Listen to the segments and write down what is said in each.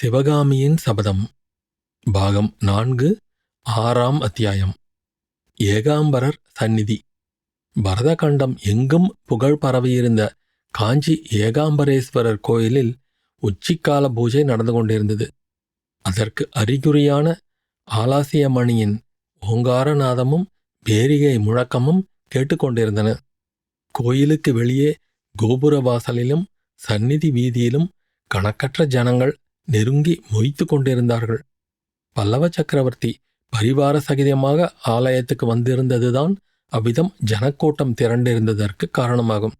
சிவகாமியின் சபதம் பாகம் நான்கு ஆறாம் அத்தியாயம். ஏகாம்பரர் சந்நிதி. பரதகண்டம் எங்கும் புகழ் பரவியிருந்த காஞ்சி ஏகாம்பரேஸ்வரர் கோயிலில் உச்சிக்கால பூஜை நடந்து கொண்டிருந்தது. அதற்கு அறிகுறியான ஆலாசியமணியின் ஓங்காரநாதமும் பேரிகை முழக்கமும் கேட்டுக்கொண்டிருந்தன கோயிலுக்கு வெளியே கோபுர வாசலிலும் சந்நிதி வீதியிலும் கணக்கற்ற ஜனங்கள் நெருங்கி மொய்த்து கொண்டிருந்தார்கள். பல்லவ சக்கரவர்த்தி பரிவார சகிதமாக ஆலயத்துக்கு வந்திருந்ததுதான் அவ்விதம் ஜனக்கூட்டம் திரண்டிருந்ததற்கு காரணமாகும்.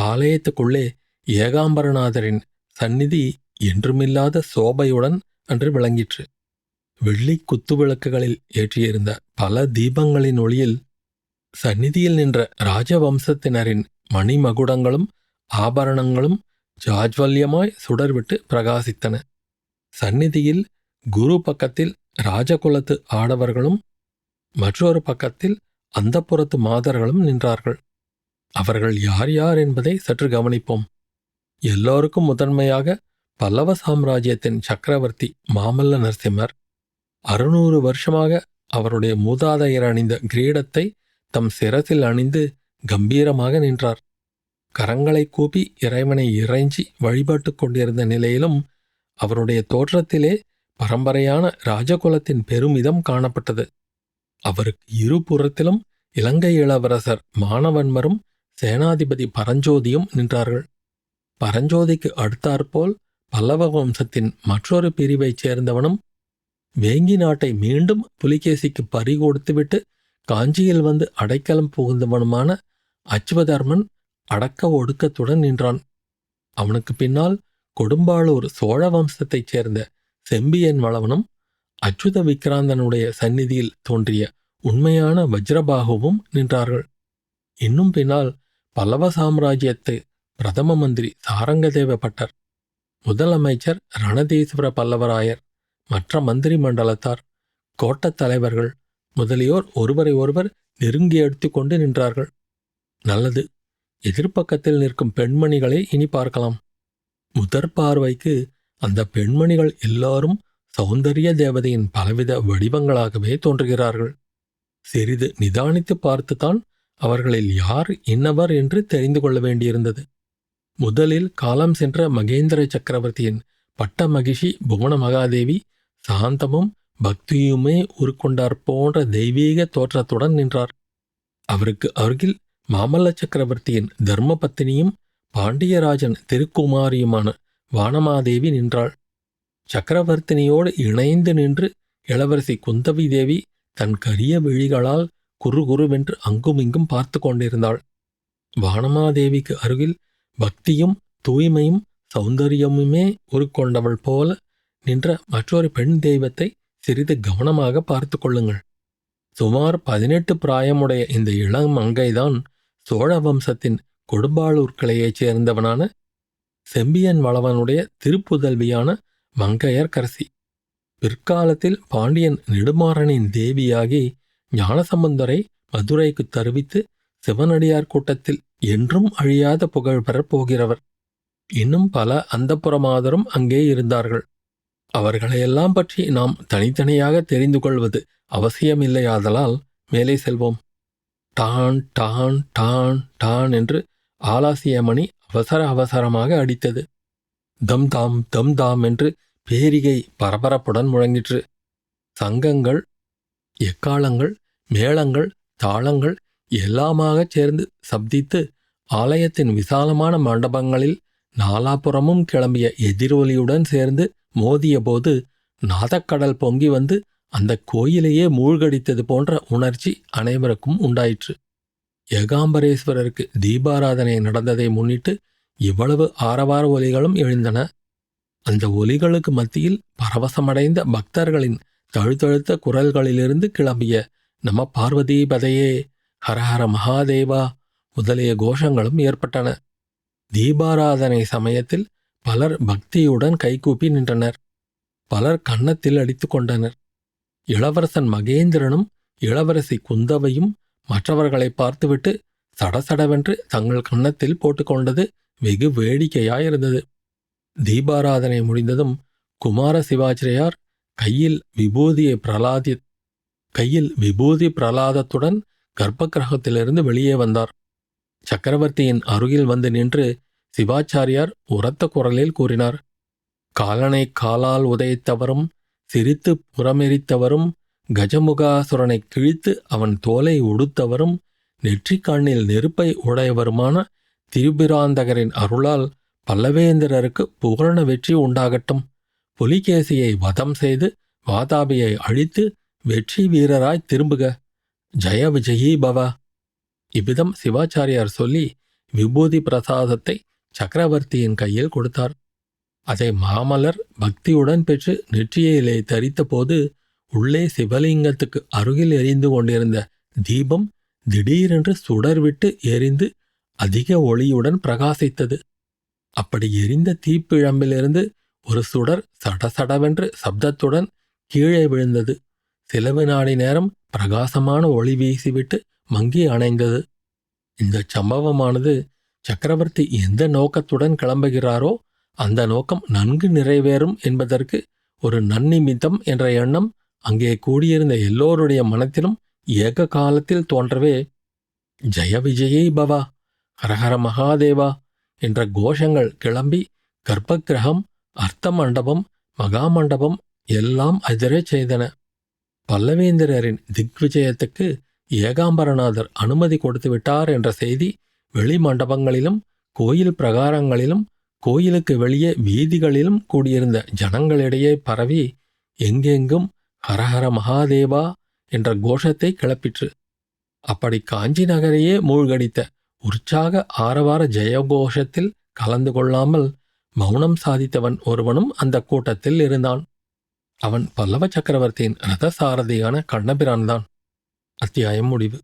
ஆலயத்துக்குள்ளே ஏகாம்பரநாதரின் சந்நிதி என்றுமில்லாத சோபையுடன் அன்று விளங்கிற்று. வெள்ளி குத்துவிளக்குகளில் ஏற்றியிருந்த பல தீபங்களின் ஒளியில் சந்நிதியில் நின்ற ராஜவம்சத்தினரின் மணிமகுடங்களும் ஆபரணங்களும் ஜாஜ்வல்யமாய் சுடர்விட்டு பிரகாசித்தன. சந்நிதியில் குரு பக்கத்தில் ராஜகுலத்து ஆடவர்களும் மற்றொரு பக்கத்தில் அந்தப்புறத்து மாதர்களும் நின்றார்கள். அவர்கள் யார் யார் என்பதை சற்று கவனிப்போம். எல்லோருக்கும் முதன்மையாக பல்லவ சாம்ராஜ்யத்தின் சக்கரவர்த்தி மாமல்ல நரசிம்மர். அறுநூறு வருஷமாக அவருடைய மூதாதையர் அணிந்த கிரீடத்தை தம் சிரசில் அணிந்து கம்பீரமாக நின்றார். கரங்களை கூப்பி இறைவனை இறைஞ்சி வழிபட்டு கொண்டிருந்த நிலையிலும் அவருடைய தோற்றத்திலே பரம்பரையான ராஜகுலத்தின் பெருமிதம் காணப்பட்டது. அவருக்கு இருபுறத்திலும் இலங்கை இளவரசர் மானவன்மரும் சேனாதிபதி பரஞ்சோதியும் நின்றார்கள். பரஞ்சோதிக்கு அடுத்தாற்போல் பல்லவ வம்சத்தின் மற்றொரு பிரிவைச் சேர்ந்தவனும் வேங்கி நாட்டை மீண்டும் புலிகேசிக்கு பறிகொடுத்துவிட்டு காஞ்சியில் வந்து அடைக்கலம் புகுந்தவனுமான அச்சுவதர்மன் அடக்க ஒடுக்கத்துடன் நின்றான். அவனுக்கு பின்னால் கொடும்பாளூர் சோழ வம்சத்தைச் சேர்ந்த செம்பியன் வளவனும் அச்சுத விக்ராந்தனுடைய சந்நிதியில் தோன்றிய உண்மையான வஜ்ரபாகுவும் நின்றார்கள். இன்னும் பின்னால் பல்லவ சாம்ராஜ்யத்து பிரதம மந்திரி சாரங்கதேவ பட்டர் முதலமைச்சர் ரணதீஸ்வர பல்லவராயர் மற்ற மந்திரி மண்டலத்தார் கோட்டத் தலைவர்கள் முதலியோர் ஒருவரை ஒருவர் நெருங்கி எடுத்துக்கொண்டு நின்றார்கள். நல்லது எதிர்ப்பக்கத்தில் நிற்கும் பெண்மணிகளை இனி பார்க்கலாம். முதற் பார்வைக்கு அந்த பெண்மணிகள் எல்லாரும் சௌந்தரிய தேவதையின் பலவித வடிவங்களாகவே தோன்றுகிறார்கள். சிறிது நிதானித்து பார்த்துத்தான் அவர்களில் யார் இன்னவர் என்று தெரிந்து கொள்ள வேண்டியிருந்தது. முதலில் காலம் சென்ற மகேந்திர சக்கரவர்த்தியின் பட்ட மகிஷி புவன மகாதேவி சாந்தமும் பக்தியுமே உருக்கொண்டார் போன்ற தெய்வீக தோற்றத்துடன் நின்றார். அவருக்கு அருகில் மாமல்ல சக்கரவர்த்தியின் தர்மபத்தினியும் பாண்டியராஜன் திருக்குமாரியுமான வானமாதேவி நின்றாள். சக்கரவர்த்தினியோடு இணைந்து நின்று இளவரசி குந்தவி தேவி தன் கரிய விழிகளால் குறுகுருவென்று அங்குமிங்கும் பார்த்து கொண்டிருந்தாள். வானமாதேவிக்கு அருகில் பக்தியும் தூய்மையும் சௌந்தரியமுமே உருக்கொண்டவள் போல நின்ற மற்றொரு பெண் தெய்வத்தை சிறிது கவனமாக பார்த்து கொள்ளுங்கள். சுமார் பதினெட்டு பிராயமுடைய இந்த இளம் மங்கைதான் சோழ வம்சத்தின் கொடும்பாளூர் கிளையைச் சேர்ந்தவனான செம்பியன் வளவனுடைய திருப்புதல்வியான மங்கையர்கரசி பிற்காலத்தில் பாண்டியன் நெடுமாறனின் தேவியாகி ஞானசம்பந்தரை மதுரைக்கு தருவித்து சிவனடியார் கூட்டத்தில் என்றும் அழியாத புகழ் பெறப் போகிறவர். இன்னும் பல அந்தப்புறமாதரும் அங்கே இருந்தார்கள். அவர்களையெல்லாம் பற்றி நாம் தனித்தனியாக தெரிந்து கொள்வது அவசியமில்லையாதலால் மேலே செல்வோம். டான் டான் டான் டான் என்று ஆலாசியமணி அவசர அவசரமாக அடித்தது. தம் தாம் தம் தாம் என்று பேரிகை பரபரப்புடன் முழங்கிற்று. சங்கங்கள் எக்காலங்கள் மேளங்கள் தாளங்கள் எல்லாமாகச் சேர்ந்து சப்தித்து ஆலயத்தின் விசாலமான மண்டபங்களில் நாலாபுறமும் கிளம்பிய எதிரொலியுடன் சேர்ந்து மோதியபோது நாதக்கடல் பொங்கி வந்து அந்த கோயிலையே மூழ்கடித்தது போன்ற உணர்ச்சி அனைவருக்கும் உண்டாயிற்று. ஏகாம்பரேஸ்வரருக்கு தீபாராதனை நடந்ததை முன்னிட்டு இவ்வளவு ஆரவார ஒலிகளும் எழுந்தன. அந்த ஒலிகளுக்கு மத்தியில் பரவசமடைந்த பக்தர்களின் தழுத்தழுத்த குரல்களிலிருந்து கிளம்பிய நம பார்வதீபதையே ஹரஹர மகாதேவா முதலிய கோஷங்களும் ஏற்பட்டன. தீபாராதனை சமயத்தில் பலர் பக்தியுடன் கைகூப்பி நின்றனர். பலர் கன்னத்தில் அடித்து கொண்டனர். இளவரசன் மகேந்திரனும் இளவரசி குந்தவையும் மற்றவர்களை பார்த்துவிட்டு சடசடவென்று தங்கள் கன்னத்தில் போட்டுக்கொண்டது வெகு வேடிக்கையாயிருந்தது. தீபாராதனை முடிந்ததும் குமார சிவாச்சிரியார் கையில் விபூதியை பிரலாதி கையில் விபூதி பிரலாதத்துடன் கர்ப்பகிரகத்திலிருந்து வெளியே வந்தார். சக்கரவர்த்தியின் அருகில் வந்து நின்று சிவாச்சாரியார் உரத்த குரலில் கூறினார் காலனை காலால் உதைத்தவரும் சிரித்து புறமெரித்தவரும் கஜமுகாசுரனை கிழித்து அவன் தோலை உடுத்தவரும் நெற்றிக்கண்ணில் நெருப்பை உடையவருமான திருபிராந்தகரின் அருளால் பல்லவேந்திரருக்கு பூரண வெற்றி உண்டாகட்டும். புலிகேசியை வதம் செய்து வாதாபியை அழித்து வெற்றி வீரராய் திரும்புக. ஜெய விஜயீ பவ. இவ்விதம் சிவாச்சாரியார் சொல்லி விபூதி பிரசாதத்தை சக்கரவர்த்தியின் கையில் கொடுத்தார். அதை மாமலர் பக்தியுடன் பெற்று நெற்றியிலே தரித்தபோது உள்ளே சிவலிங்கத்துக்கு அருகில் எரிந்து கொண்டிருந்த தீபம் திடீரென்று சுடர்விட்டு எரிந்து அதிக ஒளியுடன் பிரகாசித்தது. அப்படி எரிந்த தீப்பிழம்பிலிருந்து ஒரு சுடர் சடசடவென்று சப்தத்துடன் கீழே விழுந்தது. சிலவு நாடி நேரம் பிரகாசமான ஒளி வீசிவிட்டு மங்கி அணைந்தது. இந்த சம்பவமானது சக்கரவர்த்தி எந்த நோக்கத்துடன் கிளம்புகிறாரோ அந்த நோக்கம் நன்கு நிறைவேறும் என்பதற்கு ஒரு நன்னிமித்தம் என்ற எண்ணம் அங்கே கூடியிருந்த எல்லோருடைய மனத்திலும் ஏக காலத்தில் தோன்றவே ஜெய விஜயே பவா ஹரஹர மகாதேவா என்ற கோஷங்கள் கிளம்பி கர்ப்பகிரகம் அர்த்த மண்டபம் மகாமண்டபம் எல்லாம் அதிரே செய்தன. பல்லவேந்திரரின் திக்விஜயத்துக்கு ஏகாம்பரநாதர் அனுமதி கொடுத்து விட்டார் என்ற செய்தி வெளி மண்டபங்களிலும் கோயில் பிரகாரங்களிலும் கோயிலுக்கு வெளியே வீதிகளிலும் கூடியிருந்த ஜனங்களிடையே பரவி எங்கெங்கும் ஹரஹர மகாதேவா என்ற கோஷத்தை கிளப்பிற்று. அப்படி காஞ்சி நகரையே மூழ்கடித்த உற்சாக ஆரவார ஜெயகோஷத்தில் கலந்து கொள்ளாமல் மௌனம் சாதித்தவன் ஒருவனும் அந்த கூட்டத்தில் இருந்தான். அவன் பல்லவ சக்கரவர்த்தியின் ரதசாரதியான கண்ணபிரான்தான். அத்தியாயம் முடிவு.